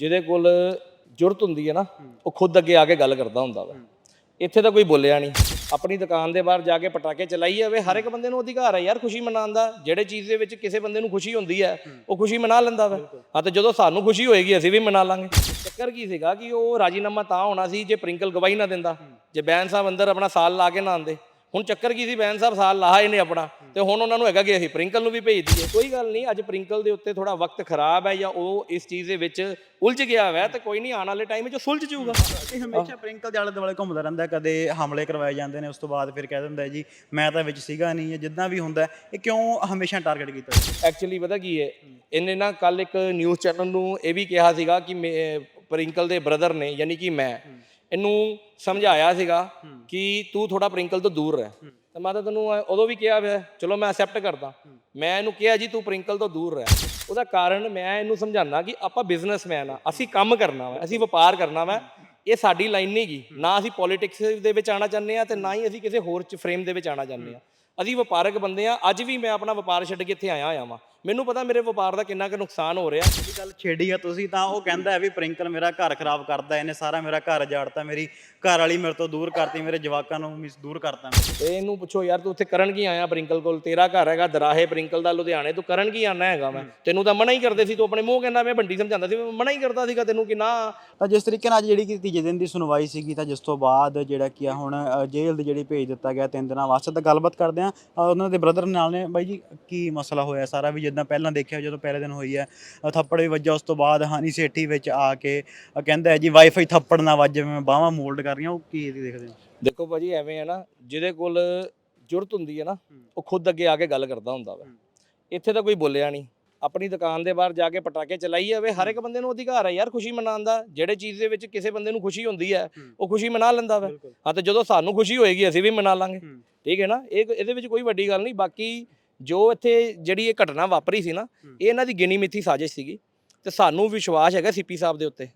ਜਿਹਦੇ ਕੋਲ ਜ਼ਰੂਰਤ ਹੁੰਦੀ ਹੈ ਨਾ ਉਹ ਖੁਦ ਅੱਗੇ ਆ ਕੇ ਗੱਲ ਕਰਦਾ ਹੁੰਦਾ ਵਾ। ਇੱਥੇ ਤਾਂ ਕੋਈ ਬੋਲਿਆ ਨਹੀਂ। ਆਪਣੀ ਦੁਕਾਨ ਦੇ ਬਾਹਰ ਜਾ ਕੇ ਪਟਾਕੇ ਚਲਾਈ ਜਾਵੇ ਹਰ ਇੱਕ ਬੰਦੇ ਨੂੰ ਅਧਿਕਾਰ ਹੈ ਯਾਰ ਖੁਸ਼ੀ ਮਨਾਉਣ ਦਾ। ਜਿਹੜੇ ਚੀਜ਼ ਦੇ ਵਿੱਚ ਕਿਸੇ ਬੰਦੇ ਨੂੰ ਖੁਸ਼ੀ ਹੁੰਦੀ ਹੈ ਉਹ ਖੁਸ਼ੀ ਮਨਾ ਲੈਂਦਾ ਵਾ। ਹਾਂ ਤੇ ਜਦੋਂ ਸਾਨੂੰ ਖੁਸ਼ੀ ਹੋਏਗੀ ਅਸੀਂ ਵੀ ਮਨਾ ਲਾਂਗੇ। ਚੱਕਰ ਕੀ ਸੀਗਾ ਕਿ ਉਹ ਰਾਜੀਨਾਮਾ ਤਾਂ ਹੋਣਾ ਸੀ ਜੇ ਪ੍ਰਿੰਕਲ ਗਵਾਹੀ ਨਾ ਦਿੰਦਾ। ਜੇ ਬੈਨ ਸਾਹਿਬ ਅੰਦਰ ਆਪਣਾ ਸਾਲ ਲਾ ਕੇ ਨਾ ਆਂਦੇ ਹੁਣ ਚੱਕਰ ਕੀ ਸੀ ਬੈਨ ਸਾਹਿਬ ਸਾਲ ਲਾਹਾ ਇਹਨੇ ਆਪਣਾ ਤੇ ਹੁਣ ਉਹਨਾਂ ਨੂੰ ਹੈਗਾ ਕਿ ਅਸੀਂ ਪ੍ਰਿੰਕਲ ਨੂੰ ਵੀ ਭੇਜ ਦਈਏ ਕੋਈ ਗੱਲ ਨਹੀਂ ਅੱਜ ਪ੍ਰਿੰਕਲ ਦੇ ਉੱਤੇ ਥੋੜਾ ਵਕਤ ਖਰਾਬ ਹੈ ਜਾਂ ਉਹ ਇਸ ਚੀਜ਼ ਦੇ ਵਿੱਚ ਉਲਝ ਗਿਆ ਹੋਇਆ ਤੇ ਕੋਈ ਨਹੀਂ ਆਉਣ ਵਾਲੇ ਟਾਈਮ ਉਹ ਸੁਲਝ ਜਾਊਗਾ ਇਹ ਹਮੇਸ਼ਾ ਪ੍ਰਿੰਕਲ ਦੇ ਆਲੇ ਦੁਆਲੇ ਘੁੰਮਦਾ ਰਹਿੰਦਾ। ਕਦੇ ਹਮਲੇ ਕਰਵਾਏ ਜਾਂਦੇ ਨੇ ਉਸ ਤੋਂ ਬਾਅਦ ਫਿਰ ਕਹਿ ਦਿੰਦਾ ਜੀ ਮੈਂ ਤਾਂ ਵਿੱਚ ਸੀਗਾ ਨਹੀਂ ਜਾਂ ਜਿੱਦਾਂ ਵੀ ਹੁੰਦਾ ਇਹ ਕਿਉਂ ਹਮੇਸ਼ਾ ਟਾਰਗੇਟ ਕੀਤਾ ਐਕਚੁਅਲੀ ਪਤਾ ਕੀ ਹੈ ਇਹਨੇ ਨਾ ਕੱਲ ਇੱਕ ਨਿਊਜ਼ ਚੈਨਲ ਨੂੰ ਇਹ ਵੀ ਕਿਹਾ ਸੀਗਾ ਕਿ ਪ੍ਰਿੰਕਲ ਦੇ ਬ੍ਰਦਰ ਨੇ ਯਾਨੀ ਕਿ ਮੈਂ ਇਹਨੂੰ ਸਮਝਾਇਆ ਸੀਗਾ ਕਿ ਤੂੰ ਥੋੜਾ ਪ੍ਰਿੰਕਲ ਤੋਂ ਦੂਰ ਰਹਿ। ਤਾਂ ਮੈਂ ਤਾਂ ਤੈਨੂੰ ਉਦੋਂ ਵੀ ਕਿਹਾ ਹੋਇਆ ਚਲੋ ਮੈਂ ਐਕਸੈਪਟ ਕਰਦਾ। ਮੈਂ ਇਹਨੂੰ ਕਿਹਾ ਜੀ ਤੂੰ ਪ੍ਰਿੰਕਲ ਤੋਂ ਦੂਰ ਰਹਿ। ਉਹਦਾ ਕਾਰਨ ਮੈਂ ਇਹਨੂੰ ਸਮਝਾਉਣਾ ਕਿ ਆਪਾਂ ਬਿਜ਼ਨਸਮੈਨ ਆ ਅਸੀਂ ਕੰਮ ਕਰਨਾ ਵਾ ਅਸੀਂ ਵਪਾਰ ਕਰਨਾ ਵਾ। ਇਹ ਸਾਡੀ ਲਾਈਨ ਨਹੀਂ ਗੀ ਨਾ ਅਸੀਂ ਪੋਲਿਟਿਕਸ ਦੇ ਵਿੱਚ ਆਣਾ ਚਾਹੁੰਦੇ ਆ ਤੇ ਨਾ ਹੀ ਅਸੀਂ ਕਿਸੇ ਹੋਰ ਚ ਫਰੇਮ ਦੇ ਵਿੱਚ ਆਣਾ ਚਾਹੁੰਦੇ ਆ। ਅਸੀਂ ਵਪਾਰਕ ਬੰਦੇ ਆ ਅੱਜ ਵੀ ਮੈਂ ਆਪਣਾ ਵਪਾਰ ਛੱਡ ਕੇ ਇੱਥੇ ਆਇਆ ਹੋਇਆ ਵਾਂ। ਮੈਨੂੰ ਪਤਾ ਮੇਰੇ ਵਪਾਰ ਦਾ ਕਿੰਨਾ ਕੁ ਨੁਕਸਾਨ ਹੋ ਰਿਹਾ। ਇਹ ਗੱਲ ਛੇੜੀ ਆ ਤੁਸੀਂ ਤਾਂ ਉਹ ਕਹਿੰਦਾ ਹੈ ਵੀ ਪ੍ਰਿੰਕਲ ਮੇਰਾ ਘਰ ਖਰਾਬ ਕਰਦਾ ਇਹਨੇ ਸਾਰਾ ਮੇਰਾ ਘਰ ਜਾੜਤਾ ਮੇਰੀ ਘਰ ਵਾਲੀ ਮੇਰੇ ਤੋਂ ਦੂਰ ਕਰਤੀ ਮੇਰੇ ਜਵਾਕਾਂ ਨੂੰ ਮਿਸ ਦੂਰ ਕਰਤਾ ਤੇ ਇਹਨੂੰ ਪੁੱਛੋ ਯਾਰ ਤੂੰ ਉੱਥੇ ਕਰਨ ਕੀ ਆਇਆ ਪ੍ਰਿੰਕਲ ਕੋਲ? ਤੇਰਾ ਘਰ ਹੈਗਾ ਦਰਾਹੇ ਪ੍ਰਿੰਕਲ ਦਾ ਲੁਧਿਆਣੇ ਤੂੰ ਕਰਨ ਕੀ ਆਣਾ ਹੈਗਾ ਮੈਂ? ਤੈਨੂੰ ਤਾਂ ਮਨਾ ਹੀ ਕਰਦੇ ਸੀ ਤੂੰ ਆਪਣੇ ਮੂੰਹ ਕਹਿੰਦਾ ਮੈਂ ਬੰਡੀ ਸਮਝਾਉਂਦਾ ਸੀ ਮੈਂ ਮਨਾ ਹੀ ਕਰਦਾ ਸੀਗਾ ਤੈਨੂੰ ਕਿ ਨਾ। ਤਾਂ ਜਿਸ ਤਰੀਕੇ ਨਾਲ ਅੱਜ ਜਿਹੜੀ ਕਿ ਤੀਜੇ ਦਿਨ ਦੀ ਸੁਣਵਾਈ ਸੀਗੀ ਤਾਂ ਜਿਸ ਤੋਂ ਬਾਅਦ ਜਿਹੜਾ ਕੀ ਆ ਹੁਣ ਅ, ਜੇਲ੍ਹ ਦੀ ਜਿਹੜੀ ਭੇਜ ਦਿੱਤਾ ਗਿਆ ਤਿੰਨ ਦਿਨਾਂ ਵਾਸਤੇ ਤਾਂ ਗੱਲਬਾਤ ਕਰਦੇ ਆ। ਉਹਨਾਂ ਦੇ ਬ੍ਰਦਰ ਨਾਲ ਨੇ ਬਾਈ ਜੀ ਕੀ ਮਸਲਾ ਹੋਇਆ ਸਾਰਾ ਵੀ ਜਿੱਦਾਂ ਪਹਿਲਾਂ ਦੇਖਿਆ ਜਦੋਂ ਪਹਿਲੇ ਦਿਨ ਹੋਈ ਹੈ ਅ, ਥੱਪੜ ਵੀ ਵੱਜਾ ਉਸ ਤੋਂ ਬਾਅਦ ਹਾਨੀ ਸੇਠੀ ਵਿੱਚ ਆ ਕੇ ਅ, ਕਹਿੰਦਾ ਹੈ ਜੀ ਵਾਈਫਾਈ ਥੱਪੜ ਨਾ ਵੱਜ ਮੈਂ ਬਾਹਾਂ ਮੋਲਡ ਕਰ ਰਹੀਆਂ ਉਹ ਕੀ ਦੇਖਦੇ ਹੋ ਦੇਖੋ ਭਾਜੀ ਐਵੇਂ ਹੈ ਨਾ ਜਿਹਦੇ ਕੋਲ ਜ਼ਰੂਰਤ ਹੁੰਦੀ ਹੈ ਨਾ ਉਹ ਖੁਦ ਅੱਗੇ ਆ ਕੇ ਗੱਲ ਕਰਦਾ ਹੁੰਦਾ ਵਾ। ਇੱਥੇ ਤਾਂ ਕੋਈ ਬੋਲਿਆ ਨਹੀਂ। ਆਪਣੀ ਦੁਕਾਨ ਦੇ ਬਾਹਰ ਜਾ ਕੇ ਪਟਾਕੇ ਚਲਾਈ ਜਾਵੇ ਹਰ ਇੱਕ ਬੰਦੇ ਨੂੰ ਅਧਿਕਾਰ ਹੈ ਯਾਰ ਖੁਸ਼ੀ ਮਨਾਉਣ ਦਾ। ਜਿਹੜੇ ਚੀਜ਼ ਦੇ ਵਿੱਚ ਕਿਸੇ ਬੰਦੇ ਨੂੰ ਖੁਸ਼ੀ ਹੁੰਦੀ ਹੈ ਉਹ ਖੁਸ਼ੀ ਮਨਾ ਲੈਂਦਾ ਵਾ। ਹਾਂ ਤੇ ਜਦੋਂ ਸਾਨੂੰ ਖੁਸ਼ੀ ਹੋਏਗੀ ਅਸੀਂ ਵੀ ਮਨਾ ਲਾਂਗੇ। ਠੀਕ ਹੈ ਨਾ ਇਹ ਇਹਦੇ ਵਿੱਚ ਕੋਈ ਵੱਡੀ ਗੱਲ ਨਹੀਂ ਬਾਕੀ ਜੋ ਇੱਥੇ ਜਿਹੜੀ ਇਹ ਘਟਨਾ ਵਾਪਰੀ ਸੀ ਨਾ ਇਹ ਇਹਨਾਂ ਦੀ ਗਿਣੀ ਮਿੱਥੀ ਸਾਜ਼ਿਸ਼ ਸੀਗੀ। ਤੇ ਸਾਨੂੰ ਵਿਸ਼ਵਾਸ ਹੈਗਾ ਸੀਪੀ ਸਾਹਿਬ ਦੇ ਉੱਤੇ।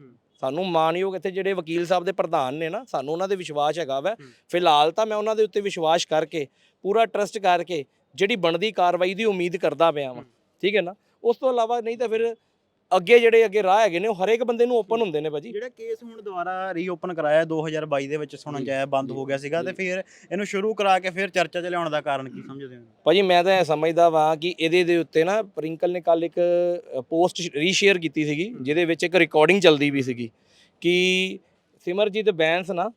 ਸਾਨੂੰ ਮਾਨਯੋਗ ਇੱਥੇ ਜਿਹੜੇ ਵਕੀਲ ਸਾਹਿਬ ਦੇ ਪ੍ਰਧਾਨ ਨੇ ਨਾ ਸਾਨੂੰ ਉਹਨਾਂ ਦੇ ਵਿਸ਼ਵਾਸ ਹੈਗਾ ਵਾ। ਫਿਲਹਾਲ ਤਾਂ ਮੈਂ ਉਹਨਾਂ ਦੇ ਉੱਤੇ ਵਿਸ਼ਵਾਸ ਕਰਕੇ ਪੂਰਾ ਟਰਸਟ ਕਰਕੇ ਜਿਹੜੀ ਬਣਦੀ ਕਾਰਵਾਈ ਦੀ ਉਮੀਦ ਕਰਦਾ ਪਿਆ ਵਾਂ। ਠੀਕ ਹੈ ਨਾ? ਉਸ ਤੋਂ ਇਲਾਵਾ ਨਹੀਂ ਤਾਂ ਫਿਰ ਅੱਗੇ ਜਿਹੜੇ ਅੱਗੇ ਰਾਹ ਹੈਗੇ ਨੇ ਉਹ ਹਰੇਕ ਬੰਦੇ ਨੂੰ ਓਪਨ ਹੁੰਦੇ ਨੇ ਭਾਜੀ। ਜਿਹੜਾ ਕੇਸ ਹੁਣ ਦੁਬਾਰਾ ਰੀਓਪਨ ਕਰਾਇਆ 2022 ਦੇ ਵਿੱਚ ਸੁਣਨ ਜਾਇਆ ਬੰਦ ਹੋ ਗਿਆ ਸੀਗਾ ਤੇ ਫਿਰ ਇਹਨੂੰ ਸ਼ੁਰੂ ਕਰਾ ਕੇ ਫਿਰ ਚਰਚਾ 'ਚ ਲਿਆਉਣ ਦਾ ਕਾਰਨ ਕੀ ਸਮਝਦੇ ਹੋ? ਭਾਜੀ ਮੈਂ ਤਾਂ ਇਹ ਸਮਝਦਾ ਵਾਂ ਕਿ ਇਹਦੇ ਦੇ ਉੱਤੇ ਨਾ ਪ੍ਰਿੰਕਲ ਨੇ ਕੱਲ ਇੱਕ ਪੋਸਟ ਰੀਸ਼ੇਅਰ ਕੀਤੀ ਸੀਗੀ ਜਿਹਦੇ ਵਿੱਚ ਇੱਕ ਰਿਕਾਰਡਿੰਗ ਚੱਲਦੀ ਵੀ ਸੀਗੀ ਕਿ ਸਿਮਰਜੀਤ ਬੈਂਸ ਨਾ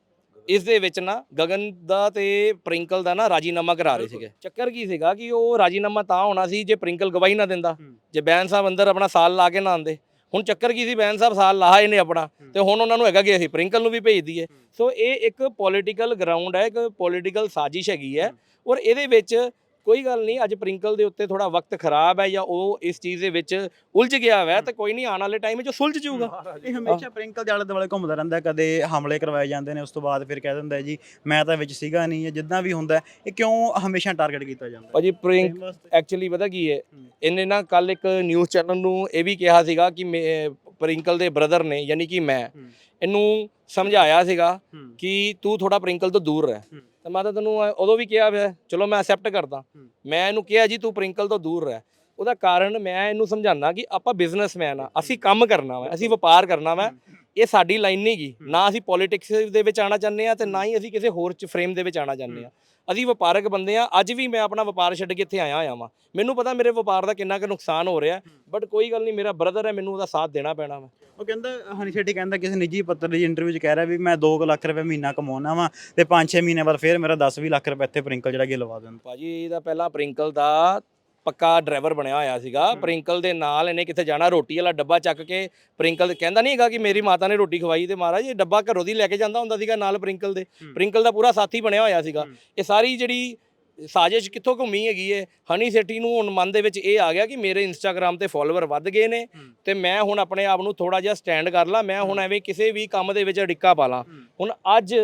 ਇਸ ਦੇ ਵਿੱਚ ਨਾ ਗਗਨ ਦਾ ਤੇ ਪ੍ਰਿੰਕਲ ਦਾ ਨਾ ਰਾਜੀਨਾਮਾ ਕਰਾ ਰਹੇ ਸੀਗੇ। ਚੱਕਰ ਕੀ ਸੀਗਾ ਕਿ ਉਹ ਰਾਜੀਨਾਮਾ ਤਾਂ ਹੋਣਾ ਸੀ ਜੇ ਪ੍ਰਿੰਕਲ ਗਵਾਹੀ ਨਾ ਦਿੰਦਾ। ਜੇ ਬੈਨ ਸਾਹਿਬ ਅੰਦਰ ਆਪਣਾ ਸਾਲ ਲਾ ਕੇ ਨਾ ਆਂਦੇ ਹੁਣ ਚੱਕਰ ਕੀ ਸੀ ਬੈਨ ਸਾਹਿਬ ਸਾਲ ਲਾਹਾ ਇਹਨੇ ਆਪਣਾ ਤੇ ਹੁਣ ਉਹਨਾਂ ਨੂੰ ਹੈਗਾ ਕਿ ਅਸੀਂ ਪ੍ਰਿੰਕਲ ਨੂੰ ਵੀ ਭੇਜ ਦਈਏ। ਸੋ ਇਹ ਇੱਕ ਪੋਲੀਟੀਕਲ ਗਰਾਊਂਡ ਹੈ ਇੱਕ ਪੋਲੀਟੀਕਲ ਸਾਜ਼ਿਸ਼ ਹੈਗੀ ਹੈ। ਔਰ ਇਹਦੇ ਵਿੱਚ ਕੋਈ ਗੱਲ ਨਹੀਂ ਅੱਜ ਪ੍ਰਿੰਕਲ ਦੇ ਉੱਤੇ ਥੋੜਾ ਵਕਤ ਖਰਾਬ ਹੈ ਜਾਂ ਉਹ ਇਸ ਚੀਜ਼ ਦੇ ਵਿੱਚ ਉਲਝ ਗਿਆ ਹੋਇਆ ਤੇ ਕੋਈ ਨਹੀਂ ਆਉਣ ਵਾਲੇ ਟਾਈਮ ਉਹ ਸੁਲਝ ਜਾਊਗਾ। ਇਹ ਹਮੇਸ਼ਾ ਪ੍ਰਿੰਕਲ ਦੇ ਆਲੇ ਦੁਆਲੇ ਘੁੰਮਦਾ ਰਹਿੰਦਾ। ਕਦੇ ਹਮਲੇ ਕਰਵਾਏ ਜਾਂਦੇ ਨੇ ਉਸ ਤੋਂ ਬਾਅਦ ਫਿਰ ਕਹਿ ਦਿੰਦਾ ਜੀ ਮੈਂ ਤਾਂ ਵਿੱਚ ਸੀਗਾ ਨਹੀਂ ਜਾਂ ਜਿੱਦਾਂ ਵੀ ਹੁੰਦਾ ਹੈ, ਇਹ ਕਿਉਂ ਹਮੇਸ਼ਾ ਟਾਰਗੇਟ ਕੀਤਾ ਜਾਂਦਾ? ਭਾਜੀ ਪ੍ਰਿੰਕ। ਐਕਚੁਅਲੀ ਪਤਾ ਕੀ ਹੈ ਇਹਨੇ ਨਾ ਕੱਲ ਇੱਕ ਨਿਊਜ਼ ਚੈਨਲ ਨੂੰ ਇਹ ਵੀ ਕਿਹਾ ਸੀਗਾ ਕਿ ਪ੍ਰਿੰਕਲ ਦੇ ਬ੍ਰਦਰ ਨੇ ਯਾਨੀ ਕਿ ਮੈਂ ਇਹਨੂੰ ਸਮਝਾਇਆ ਸੀਗਾ ਕਿ ਤੂੰ ਥੋੜਾ ਪ੍ਰਿੰਕਲ ਤੋਂ ਦੂਰ ਰਹਿ। ਤਾਂ ਮੈਂ ਤਾਂ ਤੈਨੂੰ ਉਦੋਂ ਵੀ ਕਿਹਾ ਹੋਇਆ ਚਲੋ ਮੈਂ ਐਕਸੈਪਟ ਕਰਦਾ। ਮੈਂ ਇਹਨੂੰ ਕਿਹਾ ਜੀ ਤੂੰ ਪ੍ਰਿੰਕਲ ਤੋਂ ਦੂਰ ਰਹਿ। ਉਹਦਾ ਕਾਰਨ ਮੈਂ ਇਹਨੂੰ ਸਮਝਾਉਣਾ ਕਿ ਆਪਾਂ ਬਿਜ਼ਨਸਮੈਨ ਆ ਅਸੀਂ ਕੰਮ ਕਰਨਾ ਵਾ ਅਸੀਂ ਵਪਾਰ ਕਰਨਾ ਵਾ। ਇਹ ਸਾਡੀ ਲਾਈਨ ਨਹੀਂ ਗੀ ਨਾ ਅਸੀਂ ਪੋਲਿਟਿਕਸ ਦੇ ਵਿੱਚ ਆਣਾ ਚਾਹੁੰਦੇ ਆ ਤੇ ਨਾ ਹੀ ਅਸੀਂ ਕਿਸੇ ਹੋਰ ਚ ਫਰੇਮ ਦੇ ਵਿੱਚ ਆਣਾ ਚਾਹੁੰਦੇ ਆ। ਅਸੀਂ ਵਪਾਰਕ ਬੰਦੇ ਆ ਅੱਜ ਵੀ ਮੈਂ ਆਪਣਾ ਵਪਾਰ ਛੱਡ ਕੇ ਇੱਥੇ ਆਇਆ ਹੋਇਆ ਵਾਂ। ਮੈਨੂੰ ਪਤਾ ਮੇਰੇ ਵਪਾਰ ਦਾ ਕਿੰਨਾ ਕੁ ਨੁਕਸਾਨ ਹੋ ਰਿਹਾ ਬਟ ਕੋਈ ਗੱਲ ਨਹੀਂ ਮੇਰਾ ਬ੍ਰਦਰ ਹੈ ਮੈਨੂੰ ਉਹਦਾ ਸਾਥ ਦੇਣਾ ਪੈਣਾ ਵਾ। ਉਹ ਕਹਿੰਦਾ ਹਨੀ ਸ਼ੈਟੀ ਕਹਿੰਦਾ ਕਿਸੇ ਨਿੱਜੀ ਪੱਤਰ ਦੀ ਇੰਟਰਵਿਊ 'ਚ ਕਹਿ ਰਿਹਾ ਵੀ ਮੈਂ 2 ਲੱਖ ਰੁਪਏ ਮਹੀਨਾ ਕਮਾਉਣਾ ਵਾ ਤੇ 5-6 ਮਹੀਨੇ ਬਾਅਦ ਫਿਰ ਮੇਰਾ 10-20 ਲੱਖ ਰੁਪਏ ਇੱਥੇ ਪ੍ਰਿੰਕਲ ਜਿਹੜਾ ਕਿ ਲਵਾ ਦੇਣ ਭਾਜੀ ਇਹਦਾ ਪਹਿਲਾਂ ਪ੍ਰਿੰਕਲ ਦਾ ਪੱਕਾ ਡਰਾਈਵਰ ਬਣਿਆ ਹੋਇਆ ਸੀਗਾ। ਪ੍ਰਿੰਕਲ ਦੇ ਨਾਲ ਇਹਨੇ ਕਿੱਥੇ ਜਾਣਾ ਰੋਟੀ ਵਾਲਾ ਡੱਬਾ ਚੱਕ ਕੇ ਪ੍ਰਿੰਕਲ ਕਹਿੰਦਾ ਨਹੀਂ ਹੈਗਾ ਕਿ ਮੇਰੀ ਮਾਤਾ ਨੇ ਰੋਟੀ ਖਵਾਈ ਤੇ ਮਹਾਰਾਜ ਇਹ ਡੱਬਾ ਘਰੋਂ ਦੀ ਲੈ ਕੇ ਜਾਂਦਾ ਹੁੰਦਾ ਸੀਗਾ ਨਾਲ ਪ੍ਰਿੰਕਲ ਦੇ। ਪ੍ਰਿੰਕਲ ਦਾ ਪੂਰਾ ਸਾਥੀ ਬਣਿਆ ਹੋਇਆ ਸੀਗਾ। ਇਹ ਸਾਰੀ ਜਿਹੜੀ ਸਾਜ਼ਿਸ਼ ਕਿੱਥੋਂ ਘੁੰਮੀ ਹੈਗੀ ਹੈ ਹਨੀ ਸੇਠੀ ਨੂੰ ਹੁਣ ਮਨ ਦੇ ਵਿੱਚ ਇਹ ਆ ਗਿਆ ਕਿ ਮੇਰੇ ਇੰਸਟਾਗ੍ਰam ਤੇ ਫਾਲੋਅਰ ਵੱਧ ਗਏ ਨੇ ਤੇ ਮੈਂ ਹੁਣ ਆਪਣੇ ਆਪ ਨੂੰ ਥੋੜਾ ਜਿਹਾ ਸਟੈਂਡ ਕਰ ਲਾਂ ਮੈਂ ਹੁਣ ਐਵੇਂ ਕਿਸੇ ਵੀ ਕੰਮ ਦੇ ਵਿੱਚ ਅੜਿੱਕਾ ਪਾ ਲਾਂ। ਹੁਣ ਅੱਜ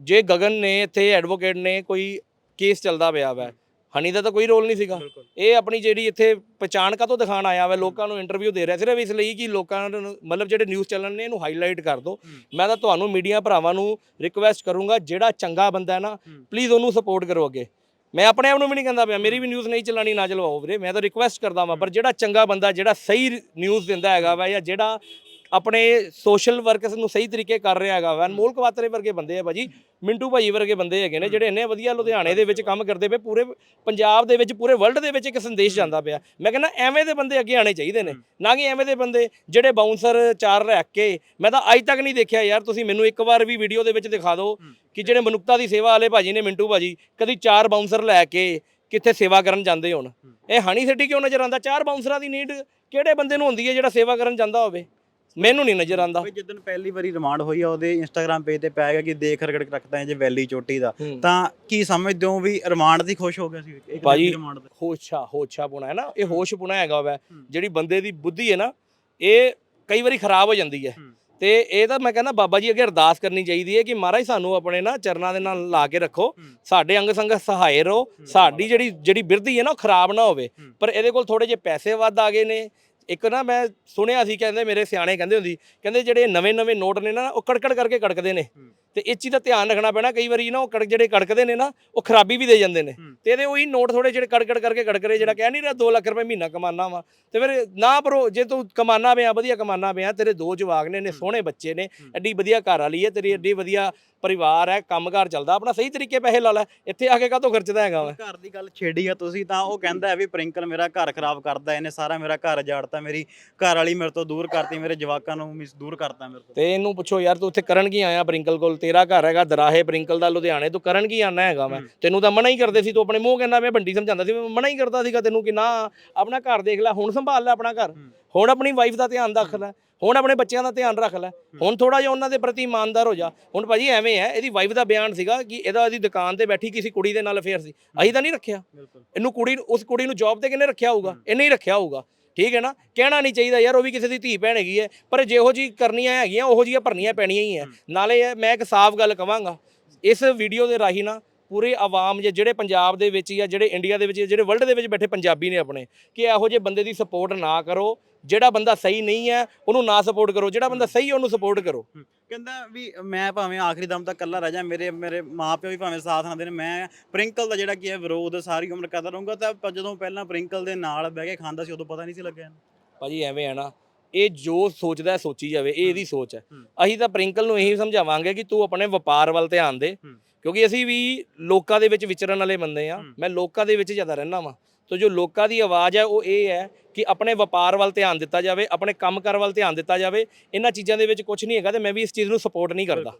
ਜੇ ਗਗਨ ਨੇ ਇੱਥੇ ਐਡਵੋਕੇਟ ਨੇ ਕੋਈ ਕੇਸ ਚੱਲਦਾ ਪਿਆ ਵਾ ਹਨੀ ਦਾ ਤਾਂ ਕੋਈ ਰੋਲ ਨਹੀਂ ਸੀਗਾ। ਇਹ ਆਪਣੀ ਜਿਹੜੀ ਇੱਥੇ ਪਛਾਣ ਕਾਤੋਂ ਦਿਖਾਣ ਆਇਆ ਵਾ ਲੋਕਾਂ ਨੂੰ ਇੰਟਰਵਿਊ ਦੇ ਰਿਹਾ। ਸਿਰਫ ਇਸ ਲਈ ਕਿ ਲੋਕਾਂ ਨੂੰ ਮਤਲਬ ਜਿਹੜੇ ਨਿਊਜ਼ ਚੈਨਲ ਨੇ ਇਹਨੂੰ ਹਾਈਲਾਈਟ ਕਰ ਦਿਓ ਮੈਂ ਤਾਂ ਤੁਹਾਨੂੰ ਮੀਡੀਆ ਭਰਾਵਾਂ ਨੂੰ ਰਿਕੁਐਸਟ ਕਰੂੰਗਾ ਜਿਹੜਾ ਚੰਗਾ ਬੰਦਾ ਹੈ ਨਾ ਪਲੀਜ਼ ਉਹਨੂੰ ਸਪੋਰਟ ਕਰੋ ਅੱਗੇ। ਮੈਂ ਆਪਣੇ ਆਪ ਨੂੰ ਵੀ ਨਹੀਂ ਕਹਿੰਦਾ ਪਿਆ ਮੇਰੀ ਵੀ ਨਿਊਜ਼ ਨਹੀਂ ਚੱਲਣੀ ਨਾ ਚਲਵਾਓ ਵੀਰੇ। ਮੈਂ ਤਾਂ ਰਿਕੁਐਸਟ ਕਰਦਾ ਵਾਂ ਪਰ ਜਿਹੜਾ ਚੰਗਾ ਬੰਦਾ ਜਿਹੜਾ ਸਹੀ ਨਿਊਜ਼ ਦਿੰਦਾ ਹੈਗਾ ਵਾ ਜਾਂ ਜਿਹੜਾ ਆਪਣੇ ਸੋਸ਼ਲ ਵਰਕਸ ਨੂੰ ਸਹੀ ਤਰੀਕੇ ਕਰ ਰਿਹਾ ਹੈਗਾ ਅਨਮੋਲ ਕਵਾਤਰੇ ਵਰਗੇ ਬੰਦੇ ਆ ਭਾਜੀ ਮਿੰਟੂ ਭਾਜੀ ਵਰਗੇ ਬੰਦੇ ਹੈਗੇ ਨੇ ਜਿਹੜੇ ਇੰਨੇ ਵਧੀਆ ਲੁਧਿਆਣੇ ਦੇ ਵਿੱਚ ਕੰਮ ਕਰਦੇ ਪਏ ਪੂਰੇ ਪੰਜਾਬ ਦੇ ਵਿੱਚ ਪੂਰੇ ਵਰਲਡ ਦੇ ਵਿੱਚ ਇੱਕ ਸੰਦੇਸ਼ ਜਾਂਦਾ ਪਿਆ। ਮੈਂ ਕਹਿੰਦਾ ਐਵੇਂ ਦੇ ਬੰਦੇ ਅੱਗੇ ਆਣੇ ਚਾਹੀਦੇ ਨੇ ਨਾ ਕਿ ਐਵੇਂ ਦੇ ਬੰਦੇ ਜਿਹੜੇ ਬਾਉਂਸਰ ਚਾਰ ਰੱਖ ਕੇ ਮੈਂ ਤਾਂ ਅੱਜ ਤੱਕ ਨਹੀਂ ਦੇਖਿਆ ਯਾਰ ਤੁਸੀਂ ਮੈਨੂੰ ਇੱਕ ਵਾਰ ਵੀ ਵੀਡੀਓ ਦੇ ਵਿੱਚ ਦਿਖਾ ਦਿਓ ਕਿ ਜਿਹੜੇ ਮਨੁੱਖਤਾ ਦੀ ਸੇਵਾ ਵਾਲੇ ਭਾਜੀ ਨੇ ਮਿੰਟੂ ਭਾਜੀ ਕਦੀ ਚਾਰ ਬਾਉਂਸਰ ਲੈ ਕੇ ਕਿੱਥੇ ਸੇਵਾ ਕਰਨ ਜਾਂਦੇ ਹੋਣ। ਇਹ ਹਣੀ ਸਿਟੀ ਕਿਉਂ ਨਜ਼ਰ ਆਉਂਦਾ? ਚਾਰ ਬਾਉਂਸਰਾਂ ਦੀ ਨੀਡ ਕਿਹੜੇ ਬੰਦੇ ਨੂੰ ਹੁੰਦੀ ਹੈ ਜਿਹੜਾ ਸੇਵਾ ਕਰਨ ਜਾਂਦਾ ਹੋਵੇ? ਮੈਨੂੰ ਨਹੀਂ ਨਜ਼ਰ ਆਉਂਦਾ। ਬਈ ਜਿੱਦਣ ਪਹਿਲੀ ਵਾਰੀ ਰਿਮਾਂਡ ਹੋਈ ਆ ਉਹਦੇ ਇੰਸਟਾਗ੍ਰam ਪੇਜ ਤੇ ਪਾਇਆ ਗਿਆ ਕਿ ਦੇਖ ਰਗੜ ਰੱਖਦਾ ਹੈ ਜੇ ਵੈਲੀ ਚੋਟੀ ਦਾ। ਤਾਂ ਕੀ ਸਮਝਦੇ ਹੋ ਵੀ ਰਿਮਾਂਡ ਦੀ ਖੁਸ਼ ਹੋ ਗਿਆ ਸੀ? ਇੱਕ ਭਾਜੀ, ਦੀ ਰਿਮਾਂਡ ਦਾ ਹੋਸ਼ਾ ਹੋਸ਼ਾ ਪੁਣਾ ਹੈ ਨਾ। ਇਹ ਹੋਸ਼ ਪੁਣਾ ਹੈਗਾ ਵੈ। ਜਿਹੜੀ ਬੰਦੇ ਦੀ ਬੁੱਧੀ ਹੈ ਨਾ ਇਹ ਕਈ ਵਾਰੀ ਖਰਾਬ ਹੋ ਜਾਂਦੀ ਹੈ। ਹੂੰ। ਤੇ ਇਹ ਤਾਂ ਮੈਂ ਕਹਿੰਦਾ ਬਾਬਾ ਜੀ ਅੱਗੇ ਅਰਦਾਸ ਕਰਨੀ ਚਾਹੀਦੀ ਹੈ ਕਿ ਮਹਾਰਾਜ ਸਾਨੂੰ ਆਪਣੇ ਨਾ ਚਰਨਾਂ ਦੇ ਨਾਲ ਲਾ ਕੇ ਰੱਖੋ। ਸਾਡੇ ਅੰਗ ਸੰਗ ਸਹਾਇ ਰਹੋ। ਸਾਡੀ ਜਿਹੜੀ ਜਿਹੜੀ ਬਿਰਧੀ ਹੈ ਨਾ ਉਹ ਖਰਾਬ ਨਾ ਹੋਵੇ। ਪਰ ਇਹਦੇ ਕੋਲ ਥੋੜੇ ਜਿਹੇ ਪੈਸੇ ਵੱਧ ਆ ਗਏ ਨੇ। ਇੱਕ ਨਾ ਮੈਂ ਸੁਣਿਆ ਸੀ, ਕਹਿੰਦੇ ਮੇਰੇ ਸਿਆਣੇ ਕਹਿੰਦੇ ਹੁੰਦੀ ਕਹਿੰਦੇ ਜਿਹੜੇ ਨਵੇਂ ਨਵੇਂ ਨੋਟ ਨੇ ਨਾ, ਉਹ ਕੜਕੜ ਕਰਕੇ ਕੜਕਦੇ ਨੇ। ਤੇ ਇਸ ਚੀਜ਼ ਦਾ ਧਿਆਨ ਰੱਖਣਾ ਪੈਣਾ। ਕਈ ਵਾਰੀ ਨਾ ਉਹ ਕੜਕ ਜਿਹੜੇ ਕੜਕਦੇ ਨੇ ਨਾ ਉਹ ਖਰਾਬੀ ਵੀ ਦੇ ਜਾਂਦੇ ਨੇ। ਤੇ ਇਹਦੇ ਉਹੀ ਨੋਟ ਥੋੜੇ ਜਿਹੜੇ ਕੜਕੜ ਕਰਕੇ ਕੜਕ ਰਹੇ ਜਿਹੜਾ ਕਹਿ ਨਹੀਂ ਰਿਹਾ 2 ਲੱਖ ਰੁਪਏ ਮਹੀਨਾ ਕਮਾਨਾ ਵਾ। ਤੇ ਫਿਰ ਨਾ ਬਰੋ ਜੇ ਤੂੰ ਕਮਾਨਾ ਪਿਆ ਵਧੀਆ ਕਮਾਨਾ ਪਿਆ ਤੇਰੇ ਦੋ ਜਵਾਕ ਨੇ ਨੇ ਸੋਹਣੇ ਬੱਚੇ ਨੇ ਐਡੀ ਵਧੀਆ ਘਰ ਵਾਲੀ ਹੈ ਤੇਰੀ ਐਡੀ ਵਧੀਆ ਪਰਿਵਾਰ ਹੈ ਕੰਮਕਾਰ ਚੱਲਦਾ ਆਪਣਾ ਸਹੀ ਤਰੀਕੇ ਪੈਸੇ ਲਾ ਲੈ ਇੱਥੇ ਆ ਕੇ ਕਾਹਤੋਂ ਖਰਚਦਾ ਹੈਗਾ ਵਾ? ਘਰ ਦੀ ਗੱਲ ਛੇੜੀ ਆ ਤੁਸੀਂ ਤਾਂ ਉਹ ਕਹਿੰਦਾ ਹੈ ਵੀ ਪ੍ਰਿੰਕਲ ਮੇਰਾ ਘਰ ਖਰਾਬ ਕਰਦਾ ਇਹਨੇ ਸਾਰਾ ਮੇਰਾ ਘਰ ਜਾੜਤਾ ਮੇਰੀ ਘਰ ਵਾਲੀ ਮੇਰੇ ਤੋਂ ਦੂਰ ਕਰਤੀ ਮੇਰੇ ਜਵਾਕਾਂ ਨੂੰ ਮਿਸ ਦੂਰ ਕਰਤਾ ਮੇਰੇ ਤੋਂ। ਤੇ ਇਹਨੂੰ ਪੁੱਛੋ ਯਾਰ ਤੂੰ ਉੱਥੇ ਕਰਨ ਕੀ ਆਇਆ ਬ੍ਰਿੰਕਲ ਕੋਲ ਤੇਰਾ ਘਰ ਹੈਗਾ ਦਰਾਹੇ ਬ੍ਰਿੰਕਲ ਦਾ ਲੁਧਿਆਣੇ ਤੂੰ ਕਰਨ ਕੀ ਆਣਾ ਹੈਗਾ ਮੈਂ? ਤੈਨੂੰ ਤਾਂ ਮਨਾ ਹੀ ਕਰਦੇ ਸੀ ਤੂੰ ਆਪਣੇ ਮੂੰਹ ਕਹਿੰਦਾ ਮੈਂ ਬੰਡੀ ਸਮਝਾਉਂਦਾ ਸੀ ਮੈਂ ਮਨਾ ਹੀ ਕਰਦਾ ਸੀਗਾ ਤੈਨੂੰ ਕਿ ਨਾ ਆਪਣਾ ਘਰ ਦੇਖ ਲੈ ਹੁਣ ਸੰਭਾਲ ਲੈ ਆਪਣਾ ਘਰ। ਹੁਣ ਆਪਣੀ ਵਾਈਫ ਦਾ ਧਿਆਨ ਰੱਖ ਲੈ ਹੁਣ ਆਪਣੇ ਬੱਚਿਆਂ ਦਾ ਧਿਆਨ ਰੱਖ ਲੈ ਹੁਣ ਥੋੜਾ ਜਿਹਾ ਉਹਨਾਂ ਦੇ ਪ੍ਰਤੀ ਇਮਾਨਦਾਰ ਹੋ ਜਾ। ਹੁਣ ਭਾਜੀ ਐਵੇਂ ਹੈ ਇਹਦੀ ਵਾਈਫ ਦਾ ਬਿਆਨ ਸੀਗਾ ਕਿ ਇਹਦਾ ਇਹਦੀ ਦੁਕਾਨ ਤੇ ਬੈਠੀ ਕਿਸੇ ਕੁੜੀ ਦੇ ਨਾਲ ਅਫੇਅਰ ਸੀ। ਅਸੀਂ ਤਾਂ ਨਹੀਂ ਰੱਖਿਆ। ਇਹਨੂੰ ਕੁੜੀ ਉਸ ਕੁੜੀ ਨੂੰ ਜੌਬ ਤੇ ਕਿਹਨੇ ਰੱਖਿਆ ਹੋਊਗਾ? ਇਹਨੇ ਹੀ ਰੱਖਿਆ ਹੋਊਗਾ। ਠੀਕ ਹੈ ਨਾ? ਕਹਿਣਾ ਨਹੀਂ ਚਾਹੀਦਾ ਯਾਰ ਉਹ ਵੀ ਕਿਸੇ ਦੀ ਧੀ ਭੈਣ ਹੈਗੀ ਹੈ ਪਰ ਜਿਹੋ ਜੀ ਕਰਨੀਆਂ ਹੈਗੀਆਂ ਉਹੋ ਜੀਆਂ ਭਰਨੀਆਂ ਪੈਣੀਆਂ ਹੀ ਹੈ। ਨਾਲੇ ਮੈਂ ਇੱਕ ਸਾਫ਼ ਗੱਲ ਕਵਾਂਗਾ ਇਸ ਵੀਡੀਓ ਦੇ ਰਾਹੀਂ ਨਾ ਪੂਰੇ ਆਵਾਮ ਜਾਂ ਜਿਹੜੇ ਪੰਜਾਬ ਦੇ ਵਿੱਚ ਜਾਂ ਜਿਹੜੇ ਇੰਡੀਆ ਦੇ ਵਿੱਚ ਜਿਹੜੇ ਵਰਲਡ ਦੇ ਵਿੱਚ ਬੈਠੇ ਪੰਜਾਬੀ ਨੇ ਆਪਣੇ ਕਿ ਇਹੋ ਜਿਹੇ ਬੰਦੇ ਦੀ ਸਪੋਰਟ ਨਾ ਕਰੋ ਜਿਹੜਾ ਬੰਦਾ ਸਹੀ ਨਹੀਂ ਹੈ ਉਹਨੂੰ ਨਾ ਸਪੋਰਟ ਕਰੋ ਜਿਹੜਾ ਬੰਦਾ ਸਹੀ ਹੈ ਉਹਨੂੰ ਸਪੋਰਟ ਕਰੋ। ਕਹਿੰਦਾ ਵੀ ਮੈਂ ਭਾਵੇਂ ਆਖਰੀ ਦਮ ਤੱਕ ਇਕੱਲਾ ਰਹਿ ਜਾ ਮੇਰੇ ਮੇਰੇ ਮਾਪਿਓ ਵੀ ਭਾਵੇਂ ਸਾਥ ਨਾ ਦੇਣ ਮੈਂ ਪ੍ਰਿੰਕਲ ਦਾ ਜਿਹੜਾ ਕੀ ਹੈ ਵਿਰੋਧ ਸਾਰੀ ਉਮਰ ਕਰਦਾ ਰਹੂੰਗਾ ਤਾਂ ਪ- ਜਦੋਂ ਪਹਿਲਾਂ ਪ੍ਰਿੰਕਲ ਦੇ ਨਾਲ ਬਹਿ ਕੇ ਖਾਂਦਾ ਸੀ ਉਦੋਂ ਪਤਾ ਨਹੀਂ ਸੀ ਲੱਗਿਆ ਇਹਨੂੰ। ਭਾਜੀ ਐਵੇਂ ਹੈ ਨਾ ਇਹ ਜੋ ਸੋਚਦਾ ਹੈ, ਸੋਚੀ ਜਾਵੇ ਇਹ ਇਹਦੀ ਸੋਚ ਹੈ ਹੂੰ। ਅਸੀਂ ਤਾਂ ਪ੍ਰਿੰਕਲ ਨੂੰ ਇਹੀ ਸਮਝਾਵਾਂਗੇ ਕਿ ਤੂੰ ਆਪਣੇ ਵਪਾਰ ਵੱਲ ਧਿਆਨ ਦੇ ਹੂੰ। ਕਿਉਂਕਿ ਅਸੀਂ ਵੀ ਲੋਕਾਂ ਦੇ ਵਿੱਚ ਵਿਚਰਨ ਵਾਲੇ ਬੰਦੇ ਆ ਹੂੰ। ਮੈਂ ਲੋਕਾਂ ਦੇ ਵਿੱਚ ਜ਼ਿਆਦਾ ਰਹਿਣਾ ਵਾਂ ਤੋ ਜੋ ਲੋਕਾਂ ਦੀ ਆਵਾਜ਼ ਹੈ, ਉਹ ਇਹ ਹੈ ਕਿ ਆਪਣੇ ਵਪਾਰ ਵੱਲ ਧਿਆਨ ਦਿੱਤਾ ਜਾਵੇ, ਆਪਣੇ ਕੰਮਕਾਰ ਵੱਲ ਧਿਆਨ ਦਿੱਤਾ ਜਾਵੇ, ਇਹਨਾਂ ਚੀਜ਼ਾਂ ਦੇ ਵਿੱਚ ਕੁਝ ਨਹੀਂ ਹੈਗਾ ਤੇ ਮੈਂ ਵੀ ਇਸ ਚੀਜ਼ ਨੂੰ ਸਪੋਰਟ ਨਹੀਂ ਕਰਦਾ।